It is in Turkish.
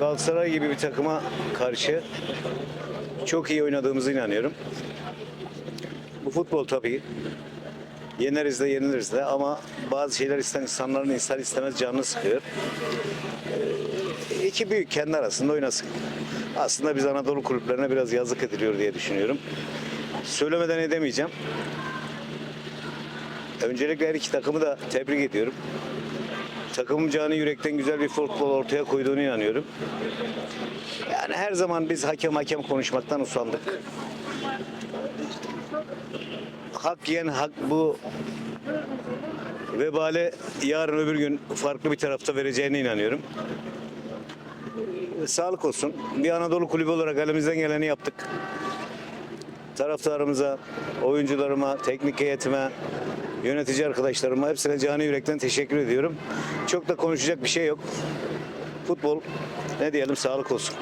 Galatasaray gibi bir takıma karşı çok iyi oynadığımıza inanıyorum. Bu futbol tabii. Yeneriz de yeniliriz de ama bazı şeyler isten insanların insan istemez canını sıkıyor. Ee, iki büyük kendi arasında oynasın. Aslında biz Anadolu kulüplerine biraz yazık ediliyor diye düşünüyorum. Söylemeden edemeyeceğim. Öncelikle her iki takımı da tebrik ediyorum. Takımım canı yürekten güzel bir futbol ortaya koyduğunu inanıyorum. Yani her zaman biz hakem hakem konuşmaktan usandık. Hak yiyen hak bu vebale yarın öbür gün farklı bir tarafta vereceğine inanıyorum. Sağlık olsun. Bir Anadolu kulübü olarak elimizden geleni yaptık. Taraftarımıza, oyuncularıma, teknik heyetime, yönetici arkadaşlarıma hepsine canı yürekten teşekkür ediyorum. Çok da konuşacak bir şey yok. Futbol ne diyelim sağlık olsun.